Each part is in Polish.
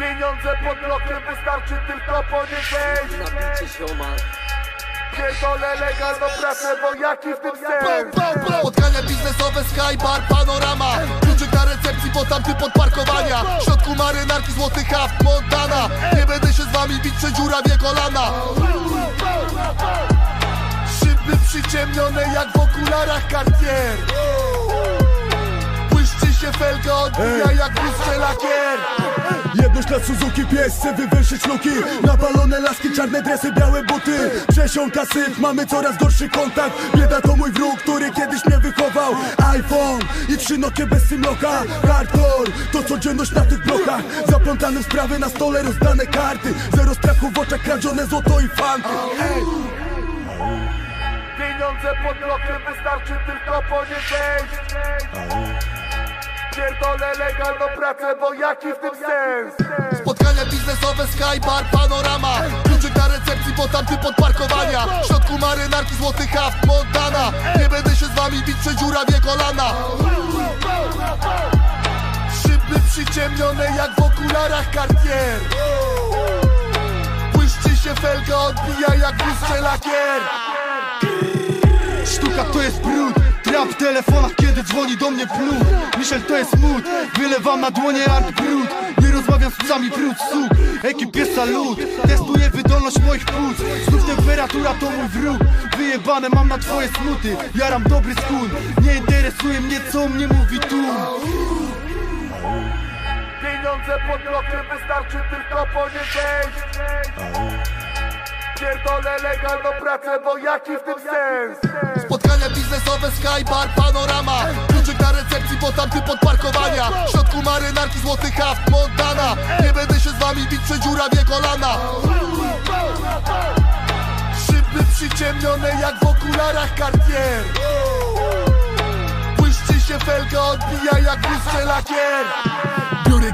Pieniądze pod blokiem wystarczy tylko po nie wejść. Nabicie ziomal Pierdolę legalną pracę, bo jaki w tym sens? Spotkania biznesowe, skybar, panorama. Kluczyk na recepcji, bo tamty pod parkowania. W środku marynarki, złoty haft, Montana. Nie będę się z wami bić, przedziurawię kolana. Szyby przyciemnione jak w okularach Cartier Błyszczy się felga, odbija jak błyszcze lakier Jedność dla Suzuki, pies chce wywęszyć luki. Napalone laski, czarne dresy, białe buty. Przesiąka syf, mamy coraz gorszy kontakt. Bieda to mój wróg, który kiedyś mnie wychował. iPhone i trzy nokie bez symloka Hardcore, to codzienność na tych blokach. Zaplątane w sprawy, na stole rozdane karty. Zero strachu w oczach, kradzione złoto i fanty! Pieniądze pod blokiem wystarczy tylko po nie wejść Pierdolę legalną pracę, bo jaki w tym sens? Spotkania biznesowe, skybar, panorama. Kluczyk na recepcji, bo tamty pod parkowania. W środku marynarki, złoty haft, Montana. Nie będę się z wami bić, przedziurawię kolana. Szyby przyciemnione jak w okularach Cartier Błyszczy się felga, odbija jak błyszcze lakier Sztuka to jest brud W telefonach, kiedy dzwoni do mnie plum Michel to jest mód Wylewam na dłonie art brud. Nie rozmawiam z psami brud suk. Ekipie salut. Testuję wydolność moich płuc. Znów temperatura to mój wróg. Wyjebane mam na twoje smuty. Jaram dobry skun. Nie interesuje mnie co mnie mówi tu. Pieniądze pod blokiem wystarczy tylko po nie wejść Pierdolę legalną pracę, bo jaki w tym sens? Spotkania biznesowe, skybar, panorama. Kluczyk na recepcji, bo tamty pod parkowania. W środku marynarki, złoty haft, Montana. Nie będę się z wami bić, przedziurawię kolana. Szyby przyciemnione jak w okularach Cartier Błyszczy się felga, odbija jak błyszcze lakier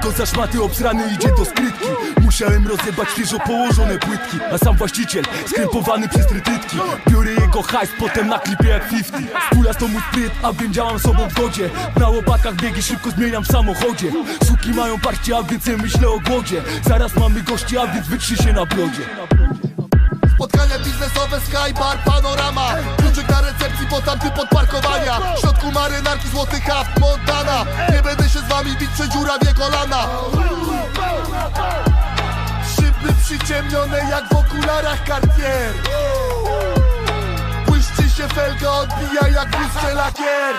Go za szmaty, obsrany idzie do skrytki. Musiałem rozjebać świeżo położone płytki. A sam właściciel, skrępowany przez trytytki. Biorę jego hajs, potem na klipie jak 50 Skulas to mój spryt, a wiem działam sobą w godzie Na łopatkach biegi szybko zmieniam w samochodzie. Suki mają parcie, a więc myślę o głodzie. Zaraz mamy gości, a więc wytrzy się na brodzie Spotkania biznesowe, skybar, panorama. Kluczyk na recepcji, bo tamty pod parkowania. W środku marynarki, złoty haft, Montana. Nie bić, przedziurawię kolana. Szyby przyciemnione jak w okularach Cartier Błyszczy się felga, odbija jak błyszcze lakier